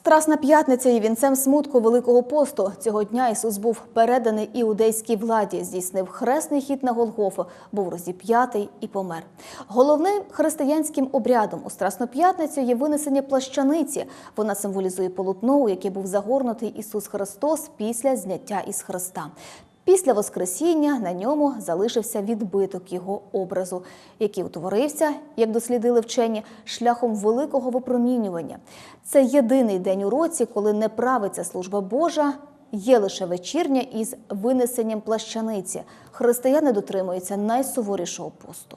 Страсна п'ятниця і вінцем смутку Великого посту. Цього дня Ісус був переданий іудейській владі, здійснив хресний хід на Голгофу, був розіп'ятий і помер. Головним християнським обрядом у Страсну п'ятницю є винесення плащаниці. Вона символізує полотно, у яке був загорнутий Ісус Христос після зняття із Христа. Після Воскресіння на ньому залишився відбиток його образу, який утворився, як дослідили вчені, шляхом великого випромінювання. Це єдиний день у році, коли не правиться служба Божа. Є лише вечірня із винесенням плащаниці. Християни дотримуються найсуворішого посту.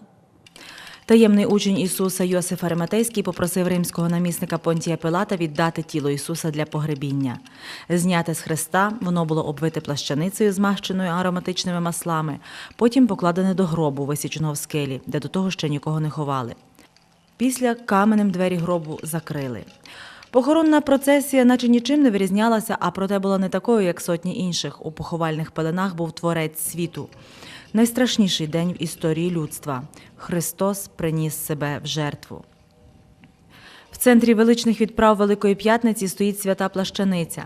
Таємний учень Ісуса Йосиф Ариматейський попросив римського намісника Понтія Пилата віддати тіло Ісуса для погребіння. Зняте з хреста, воно було обвите плащаницею, змащеною ароматичними маслами, потім покладене до гробу, висіченого в скелі, де до того ще нікого не ховали. Після каменем двері гробу закрили. Похоронна процесія, наче нічим не вирізнялася, а проте була не такою, як сотні інших. У поховальних пеленах був творець світу. Найстрашніший день в історії людства. Христос приніс себе в жертву. В центрі величних відправ Великої П'ятниці стоїть свята плащаниця.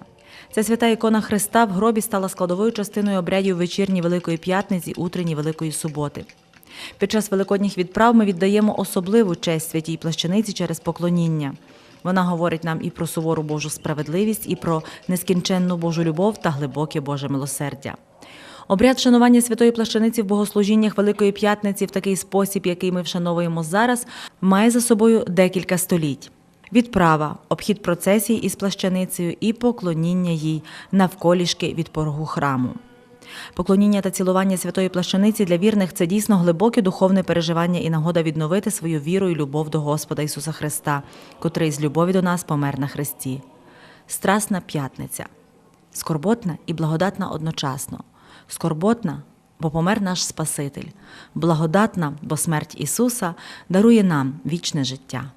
Ця свята ікона Христа в гробі стала складовою частиною обрядів вечірні Великої П'ятниці, утренні Великої Суботи. Під час великодніх відправ ми віддаємо особливу честь святій плащаниці через поклоніння. Вона говорить нам і про сувору Божу справедливість, і про нескінченну Божу любов та глибоке Боже милосердя. Обряд вшанування святої плащаниці в богослужіннях Великої П'ятниці в такий спосіб, який ми вшановуємо зараз, має за собою декілька століть. Відправа, обхід процесій із плащаницею і поклоніння їй навколішки від порогу храму. Поклоніння та цілування святої плащаниці для вірних це дійсно глибоке духовне переживання і нагода відновити свою віру і любов до Господа Ісуса Христа, котрий з любові до нас помер на Христі. Страсна п'ятниця, скорботна і благодатна одночасно. Скорботна, бо помер наш Спаситель, благодатна, бо смерть Ісуса дарує нам вічне життя.